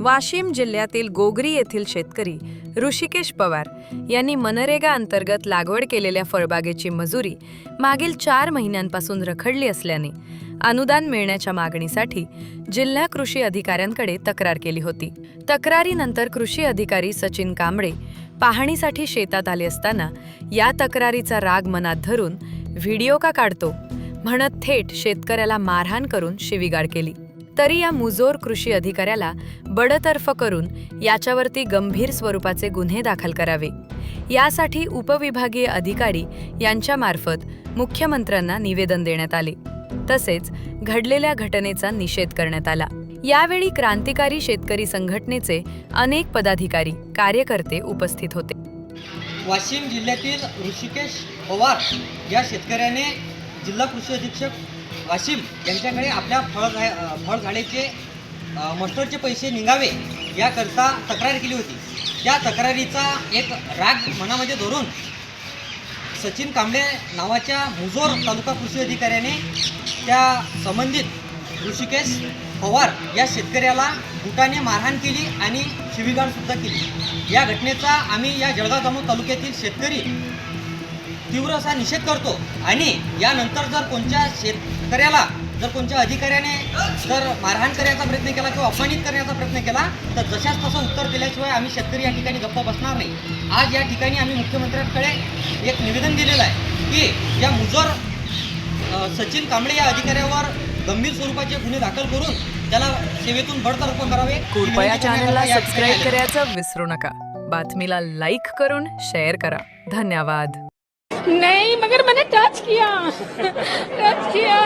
वाशिम जिल्ह्यातील गोगरी येथील शेतकरी ऋषिकेश पवार यांनी मनरेगा अंतर्गत लागवड केलेल्या फळबागेची मजुरी मागील चार महिन्यांपासून रखडली असल्याने अनुदान मिळण्याच्या मागणीसाठी जिल्हा कृषी अधिकाऱ्यांकडे तक्रार केली होती. तक्रारीनंतर कृषी अधिकारी सचिन कांबळे पाहणीसाठी शेतात आले असताना या तक्रारीचा राग मनात धरून व्हिडिओ का काढतो? म्हणत थेट शेतकऱ्याला मारहाण करून शिवीगाळ केली. तरी या मुजोर कृषी अधिकाऱ्याला बडतर्फ करून याच्यावरती गंभीर स्वरूपाचे गुन्हे दाखल करावे. यासाठी उपविभागीय अधिकारी यांच्यामार्फत मुख्यमंत्र्यांना निवेदन देण्यात आले. तसेच घडलेल्या घटनेचा निषेध करण्यात आला. यावेळी क्रांतिकारी शेतकरी संघटनेचे अनेक पदाधिकारी कार्यकर्ते उपस्थित होते. वाशिम जिल्ह्यातील ऋषिकेश पवार या शेतकऱ्याने जिल्हा कृषी अधीक्षक वाशिम यांच्याकडे आपल्या फळ फळझाडेचे मस्टरचे पैसे निघावे याकरता तक्रार केली होती. त्या तक्रारीचा एक राग मनामध्ये धरून सचिन कांबळे नावाच्या मुजोर तालुका कृषी अधिकाऱ्याने त्या संबंधित ऋषिकेश पवार या शेतकऱ्याला बुटाने मारहाण केली आणि शिवीगाळसुद्धा केली. या घटनेचा आम्ही या जळगाव जामोद तालुक्यातील शेतकरी तीव्र असा निषेध करतो. आणि यानंतर जर कोणत्या शेतकऱ्याला जर कोणत्या अधिकाऱ्याने जर मारहाण करण्याचा प्रयत्न केला किंवा अपमानित करण्याचा प्रयत्न केला तर जशाच तसं उत्तर दिल्याशिवाय आम्ही शेतकरी या ठिकाणी गप्पा बसणार नाही. आज या ठिकाणी आम्ही मुख्यमंत्र्यांकडे एक निवेदन दिलेलं आहे की या मुजोर सचिन कांबळे या अधिकाऱ्यावर गंभीर स्वरूपाचे गुन्हे दाखल करून त्याला सेवेतून बडतर्फ करावे. कृपया चॅनलला सबस्क्राईब. करायचं विसरू नका. बातमीला लाईक करून शेअर करा. धन्यवाद. नहीं मगर मैंने टच किया टच किया